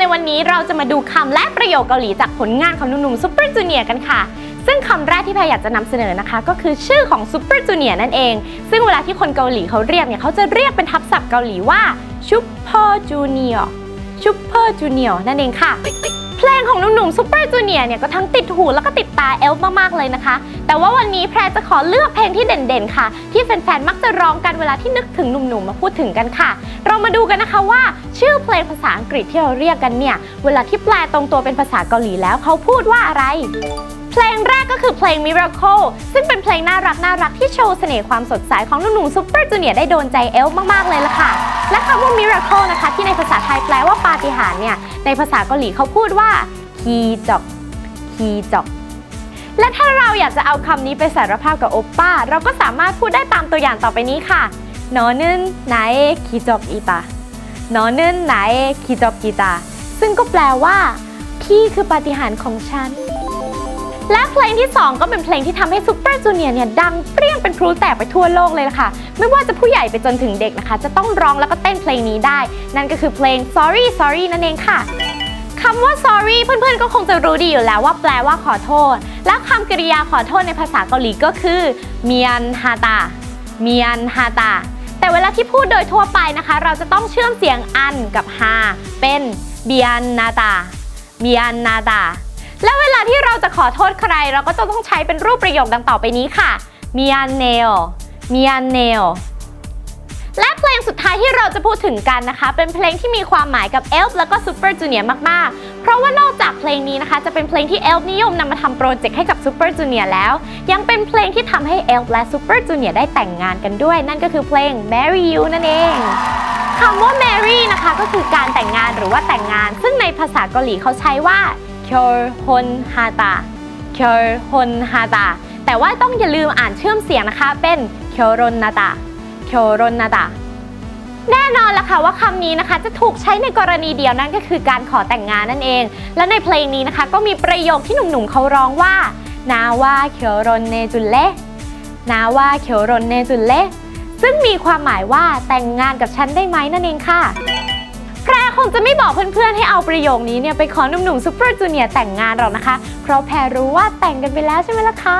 ในวันนี้เราจะมาดูคำและประโยคเกาหลีจากผลงานของหนุ่มๆซูเปอร์จูเนียร์กันค่ะ ซึ่งคำแรกที่แพรอยากจะนำเสนอนะคะ ก็คือชื่อของซูเปอร์จูเนียร์นั่นเอง ซึ่งเวลาที่คนเกาหลีเขาเรียกเนี่ยเขาจะเรียกเป็นทับศัพท์เกาหลีว่าชุปเปอร์จูเนียร์ชุปเปอร์จูเนียร์นั่นเองค่ะ เพลงของหนุ่มๆซูเปอร์จูเนียร์เนี่ยก็ทั้งติดหูแล้วก็ติดตาเอล์มากๆเลยนะคะ แต่ว่าวันนี้แพรจะขอเลือกเพลงที่เด่นๆ ค่ะ ที่แฟนๆ มักจะร้องกันเวลาที่นึกถึงหนุ่มๆ มาพูดถึงกันค่ะ เรามาดูกันนะคะว่า ชื่อเพลงภาษาอังกฤษที่เราเรียกกันเนี่ย เวลาที่แปลตรงตัวเป็นภาษาเกาหลีแล้วเขาพูดว่าอะไรเพลงแรกก็คือเพลง Miracle ซึ่งเป็นเพลงน่ารักน่ารักที่โชว์เสน่ห์ความสดใสของหนุ่มๆซูเปอร์จูเนียร์ได้โดนใจเอล์มาก ๆ เลยล่ะค่ะ และคำว่า Miracle นะคะ ที่ในภาษาไทยแปลว่าปาฏิหาริย์เนี่ย ในภาษาเกาหลีเขาพูดว่าคีจอกคีจอกและถ้าเราอยากจะเอาคำนี้ไปสารภาพกับโอปป้า เราก็สามารถพูดได้ตามตัวอย่างต่อไปนี้ค่ะนอนึนไนคีจอกอีตานอนึนไนคีจอกอีตาซึ่งก็แปลว่า พี่คือปาฏิหาริย์ของฉัน และเพลงที่ 2 ก็เป็นเพลงที่ทำให้ซูเปอร์จูเนียร์เนี่ยดังเปรี้ยงเป็นพลุแตกไปทั่วโลกเลยล่ะค่ะ ไม่ว่าจะผู้ใหญ่ไปจนถึงเด็กนะคะ จะต้องร้องแล้วก็เต้นเพลงนี้ได้ นั่นก็คือเพลง sorry sorry นั่นเองค่ะคำว่า sorry เพื่อนๆ ก็คงจะรู้ดีอยู่แล้วว่าแปลว่าขอโทษ และคำกริยาขอโทษในภาษาเกาหลีก็คือเมียนฮาตาเมียนฮาตาแต่เวลาที่พูดโดยทั่วไปนะคะ เราจะต้องเชื่อมเสียงอันกับฮาเป็นเบียนนาตาเบียนนาตา ที่เราจะขอโทษใคร เราก็จะต้องใช้เป็นรูปประโยคดังต่อไปนี้ค่ะเมียนเนลเมียนเนลและเพลงสุดท้ายที่เราจะพูดถึงกันนะคะ เป็นเพลงที่มีความหมายกับเอลฟ์แล้วก็ซูเปอร์จูเนียร์มาก ๆ เพราะว่านอกจากเพลงนี้นะคะ จะเป็นเพลงที่เอลฟ์นิยมนำมาทำโปรเจกต์ให้กับซูเปอร์จูเนียร์แล้ว ยังเป็นเพลงที่ทำให้เอลฟ์และซูเปอร์จูเนียร์ได้แต่งงานกันด้วย นั่นก็คือเพลง Marry You นั่นเองคำว่า marry นะคะก็คือการแต่งงานหรือว่าแต่งงาน ซึ่งในภาษาเกาหลีเขาใช้ว่า k y o r h o n ha ta k y o r h o n ha ta แต่ว่าต้องอย่าลืมอ่านเชื่อมเสียงนะคะ เป็น k y o r o n n a t a k y o r o n n a t a แน่นอนละค่ะว่าคำนี้นะคะจะถูกใช้ในกรณีเดียวนั่นก็คือการขอแต่งงานนั่นเอง และในเพลงนี้นะคะ ก็มีประโยคที่หนุ่มๆเขาร้องว่า นาว่าเคียวรนเนจุลเลนาว่าเคียวรนเนจุลเลซึ่งมีความหมายว่าแต่งงานกับฉันได้ไหมนั่นเองค่ะ แพรคงจะไม่บอกเพื่อนๆ ให้เอาประโยคนี้เนี่ยไปขอหนุ่มๆซูเปอร์จูเนียร์แต่งงานหรอกนะคะ เพราะแพรรู้ว่าแต่งกันไปแล้วใช่ไหมล่ะคะ